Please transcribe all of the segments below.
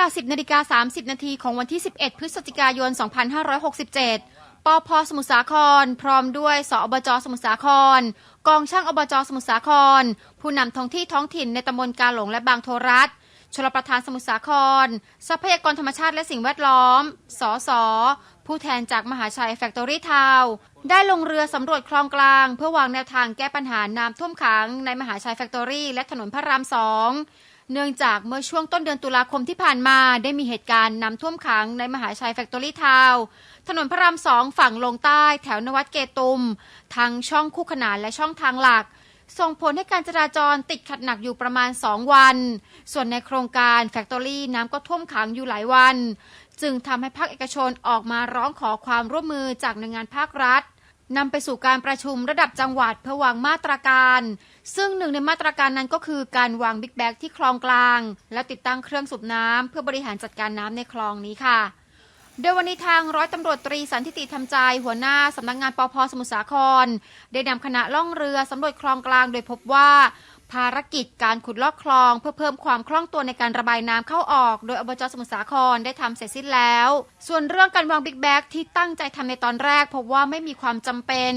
ลา 10นาฬิกา30 นาทีของวันที่ 11 พฤศจิกายน 2567 ปพสมุทรสาคร พร้อมด้วยสอบจสมุทรสาคร กองช่างอบจสมุทรสาคร ผู้นำท้องที่ท้องถิ่นในตำบลกาหลงและบางโทรัฐชลประทานสมุทรสาคร ทรัพยากรธรรมชาติและสิ่งแวดล้อม สส ผู้แทนจากมหาชัยแฟคทอรี่ทาวได้ลงเรือสำรวจคลองกลาง เพื่อวางแนวทางแก้ปัญหาน้ำท่วมขังในมหาชัยแฟคทอรี่และถนนพระรามสอง เนื่องจากเมื่อช่วงต้นเดือนตุลาคมที่ผ่านมาได้มีเหตุการณ์น้ำท่วมขังในมหาชัยแฟคทอรี่ทาวถนนพระรามสองฝั่งลงใต้แถวนวัดเกตุม ทั้งช่องคู่ขนานและช่องทางหลัก ส่งผลให้การจราจรติดขัดหนักอยู่ประมาณ 2 วัน ส่วนในโครงการแฟคทอรี่น้ำก็ท่วมขังอยู่หลายวัน จึงทำให้ภาคเอกชนออกมาร้องขอความร่วมมือจากหน่วยงานภาครัฐ นำไปสู่การประชุมระดับจังหวัดเพื่อวางมาตรการ ซึ่งหนึ่งในมาตรการนั้นก็คือการวางบิ๊กแบกที่คลองกลาง และติดตั้งเครื่องสูบน้ำเพื่อบริหารจัดการน้ำในคลองนี้ค่ะ โดยวันนี้ทางร้อยตำรวจตรีสันติติทำใจ หัวหน้าสำนักงงานปพสมุทรสาคร ได้นำคณะล่องเรือสำรวจคลองกลางโดยพบว่า ภารกิจการขุดลอกคลองเพื่อเพิ่มความคล่องตัวในการระบายน้ำเข้าออก โดยอบจสมุทรสาครได้ทำเสร็จสิ้นแล้ว ส่วนเรื่องการวางบิ๊กแบ็กที่ตั้งใจทำในตอนแรกพบว่าไม่มีความจำเป็น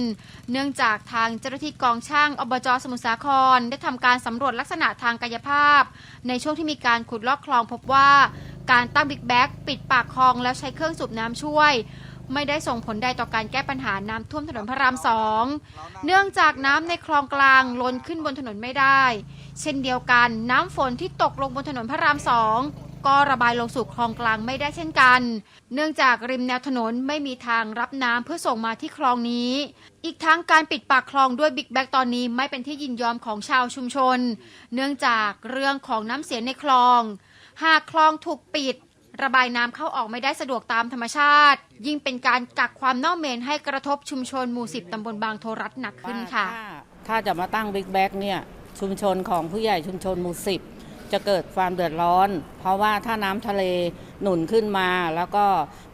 เนื่องจากทางเจ้าหน้าที่กองช่างอบจสมุทรสาคร ได้ทำการสำรวจลักษณะทางกายภาพ ในช่วงที่มีการขุดลอกคลองพบว่าการตั้งบิ๊กแบ็กปิดปากคลองแล้วใช้เครื่องสูบน้ำช่วย ไม่ได้ส่งผลใดต่อการแก้ปัญหาน้ำท่วมถนนพระรามสองเนื่องจากน้ำในคลองกลางล้นขึ้นบนถนนไม่ได้ เช่นเดียวกันน้ำฝนที่ตกลงบนถนนพระรามสองก็ระบายลงสู่คลองกลางไม่ได้เช่นกัน เนื่องจากริมแนวถนนไม่มีทางรับน้ำเพื่อส่งมาที่คลองนี้ อีกทั้งการปิดปากคลองด้วยบิ๊กแบ็กตอนนี้ไม่เป็นที่ยินยอมของชาวชุมชน เนื่องจากเรื่องของน้ำเสียในคลอง หากคลองถูกปิด ระบายน้ำเข้าออกไม่ได้สะดวกตามธรรมชาติ ยิ่งเป็นการกักความเน่าเหม็นให้กระทบชุมชนหมู่สิบตำบลบางโทรัฐหนักขึ้นค่ะ ถ้าถ้าจะมาตั้งบิ๊กแบ็กเนี่ยชุมชนของผู้ใหญ่ชุมชนหมู่สิบจะเกิดความเดือดร้อน เพราะว่าถ้าน้ำทะเลหนุนขึ้นมา แล้วก็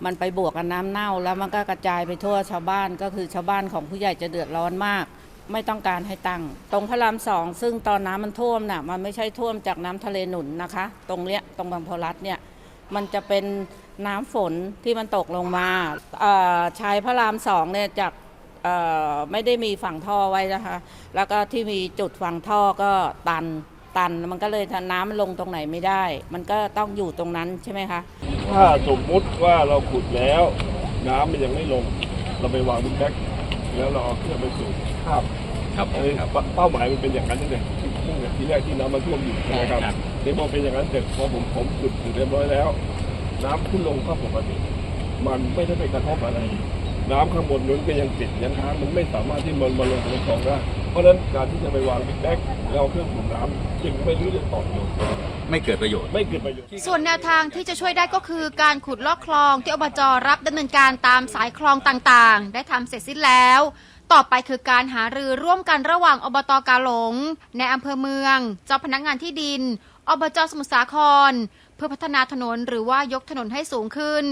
มันไปบวกกับน้ำเน่า แล้วมันก็กระจายไปทั่วชาวบ้านก็คือชาวบ้านของผู้ใหญ่จะเดือดร้อนมาก ไม่ต้องการให้ตั้ง ตรงพระรามสองซึ่งตอนน้ำมันท่วมน่ะมันไม่ใช่ท่วมจากน้ำทะเลหนุนนะคะ ตรงเนี้ยตรงบางโพลัดเนี่ย มันจะเป็นน้ำฝนที่มันตกลงมาชายพระรามสองเนี่ยจากไม่ได้มีฝั่งท่อไว้นะคะ แล้วก็ที่มีจุดฝั่งท่อก็ตันตัน มันก็เลยน้ำมันลงตรงไหนไม่ได้ มันก็ต้องอยู่ตรงนั้นใช่ไหมคะ ถ้าสมมุติว่าเราขุดแล้ว น้ำมันยังไม่ลง เราไปวางบิ๊กแบ็กแล้วเราเอาเครื่องไปสูบครับ ครับ เป้าหมายมันเป็นอย่างนั้นตั้งแต่ที่ตั้งแต่ทีแรกที่น้ำมันท่วมอยู่ใช่ไหมครับในพอเป็นอย่างนั้นเสร็จพอผมผมขุดถึงเรียบร้อยแล้ว น้ำขึ้นลงก็ปกติ มันไม่ได้ไปกระทบอะไร น้ำข้างบนนั้นก็ยังติดยังค้างมันไม่สามารถที่มันมาลงในคลองได้ เพราะฉะนั้นการที่จะไปวางบิ๊กแบ็กแล้วเอาเครื่องสูบน้ำจึงไม่รู้จะตอบโจทย์ไม่เกิดประโยชน์ ไม่เกิดประโยชน์ ส่วนแนวทางที่จะช่วยได้ก็คือการขุดลอกคลองที่อบจรับดำเนินการตามสายคลองต่างๆ ได้ทำเสร็จสิ้นแล้ว ต่อไปคือการหารือร่วมกันระหว่างอบตกาหลง ในอำเภอเมือง เจ้าพนักงานที่ดิน อบจสมุทรสาคร เพื่อพัฒนาถนนหรือว่ายกถนนให้สูงขึ้น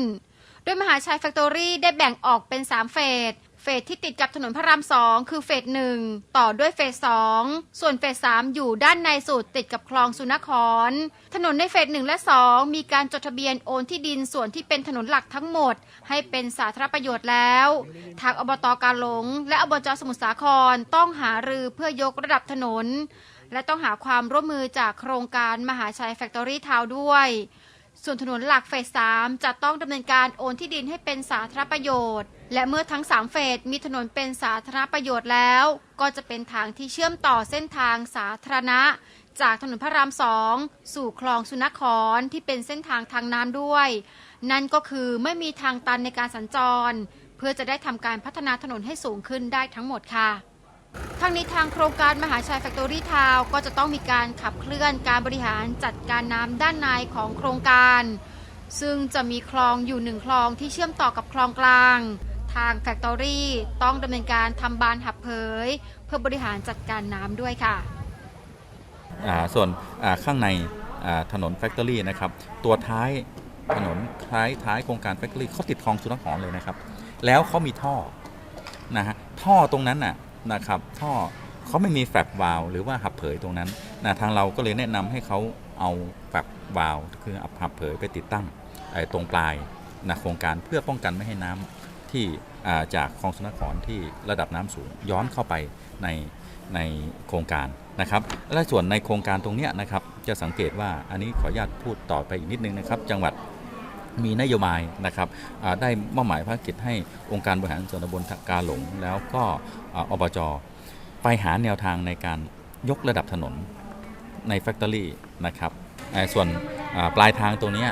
โดยมหาชัยแฟคทอรี่ได้แบ่งออกเป็น 3 เฟส เฟสที่ติดกับถนนพระรามสองคือเฟสหนึ่งต่อด้วยเฟสสองส่วนเฟสสามอยู่ด้านในสุดติดกับคลองสุนคร ถนนในเฟสหนึ่งและสองมีการจดทะเบียนโอนที่ดินส่วนที่เป็นถนนหลักทั้งหมด ให้เป็นสาธารณประโยชน์แล้ว ทางอบตกาหลง และอบจสมุทรสาครต้องหารือเพื่อยกระดับถนน และต้องหาความร่วมมือจากโครงการมหาชัยแฟคทอรี่ทาวด้วย ส่วนถนนหลักเฟสสามจะต้องดำเนินการโอนที่ดินให้เป็นสาธารณประโยชน์ และเมื่อทั้ง 3 เฟสมีถนนเป็นสาธารณประโยชน์แล้ว ก็จะเป็นทางที่เชื่อมต่อเส้นทางสาธารณะ จากถนนพระรามสองสู่คลองสุนครที่เป็นเส้นทางทางน้ำด้วย นั่นก็คือไม่มีทางตันในการสัญจร เพื่อจะได้ทำการพัฒนาถนนให้สูงขึ้นได้ทั้งหมดค่ะ ทั้งนี้ทางโครงการมหาชัยแฟคทอรี่ทาวก็จะต้องมีการขับเคลื่อนการบริหารจัดการน้ำด้านในของโครงการ ซึ่งจะมีคลองอยู่หนึ่งคลองที่เชื่อมต่อกับคลองกลาง ทางแฟคทอรี่ต้องดำเนินการทำบานหับเผย เพื่อบริหารจัดการน้ำด้วยค่ะ อ่าส่วนอ่าข้างในอ่าถนนแฟคทอรี่นะครับ ตัวท้ายถนนท้ายท้ายโครงการแฟคทอรี่เขาติดคลองสุนทรเลยนะครับ แล้วเขามีท่อนะฮะท่อตรงนั้นน่ะ นะครับท่อเขาไม่มีแฟบวาลวหรือว่าหับเผยตรงนั้นนะทางเราก็เลยแนะนำให้เขาเอาแบบวาล์วคืออับหับเผยไปติดตั้งตรงปลายนะโครงการเพื่อป้องกันไม่ให้น้ำที่าจากคลองสุนทรที่ระดับน้ำสูงย้อนเข้าไปในในโครงการนะครับ และส่วนในโครงการตรงนี้นะครับจะสังเกตว่าอันนี้ขออนุญาตพูดต่อไปอีกนิดนึงนะครับ จังหวัด มีนโยบายนะครับได้มอบหมายภารกิจให้องค์การบริหารส่วนตำบลกาหลง แล้วก็ออบจไปหาแนวทางในการยกระดับถนนในแฟคทอรี่นะครับส่วนปลายทางตรงนี้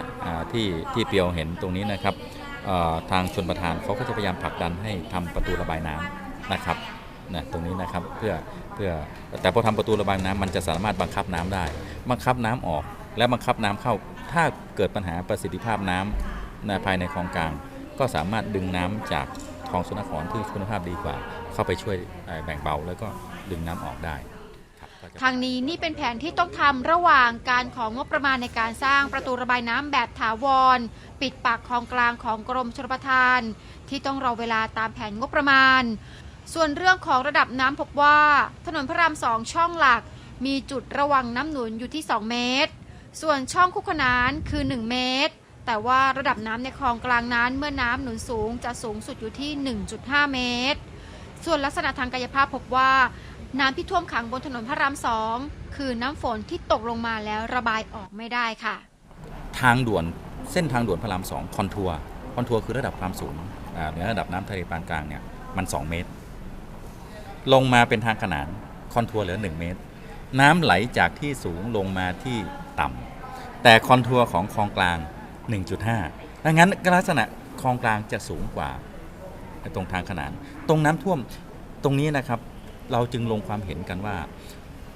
ที่ที่เปียวเห็นตรงนี้นะครับทางชนประธานเขาก็จะพยายามผลักดันให้ทำประตูระบายน้ำนะครับนะตรงนี้นะครับเพื่อเพื่อแต่พอทำประตูระบายน้ำมันจะสามารถบังคับน้ำได้ บังคับน้ำออกและบังคับน้ำเข้า ถ้าเกิดปัญหาประสิทธิภาพน้ำในภายในคลองกลาง ก็สามารถดึงน้ำจากคลองสุนทรที่คุณภาพดีกว่า เข้าไปช่วยแบ่งเบาแล้วก็ดึงน้ำออกได้ทางนี้นี่เป็นแผนที่ต้องทำระหว่างการของงบประมาณในการสร้างประตูระบายน้ำแบบถาวร ปิดปากคลองกลางของกรมชลประทาน ที่ต้องรอเวลาตามแผนงบประมาณ ส่วนเรื่องของระดับน้ำพบว่า ถนนพระรามสองช่องหลัก มีจุดระวังน้ำหนุนอยู่ที่ 2 เมตร ส่วนช่องคู่ขนานคือ 1 เมตร แต่ว่าระดับน้ำในคลองกลางนั้น เมื่อน้ำหนุนสูงจะสูงสุดอยู่ที่ 1.5 เมตร ส่วนลักษณะทางกายภาพพบว่า น้ำที่ท่วมขังบนถนนพระรามสองคือน้ำฝนที่ตกลงมาแล้วระบายออกไม่ได้ค่ะ ทางด่วนเส้นทางด่วนพระรามสองคอนทัวร์คอนทัวร์คือระดับความสูงเหนือระดับน้ำทะเลปานกลางเนี่ยมัน 2 เมตร ลงมาเป็นทางขนานคอนทัวร์เหลือ 1 เมตร น้ำไหลจากที่สูงลงมาที่ ต่ำแต่คอนทัวร์ของคลองกลาง 1.5ดังนั้นลักษณะคลองกลางจะสูงกว่าตรงทางขนาน ตรงน้ำท่วมตรงนี้นะครับเราจึงลงความเห็นกันว่า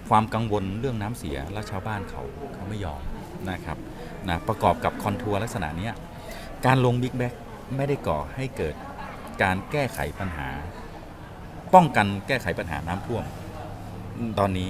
ความกังวลเรื่องน้ำเสียและชาวบ้านเขาเขาไม่ยอมนะครับนะประกอบกับคอนทัวร์ลักษณะนี้การลงบิ๊กแบ็กไม่ได้ก่อให้เกิดการแก้ไขปัญหา ป้องกันแก้ไขปัญหาน้ำท่วมตอนนี้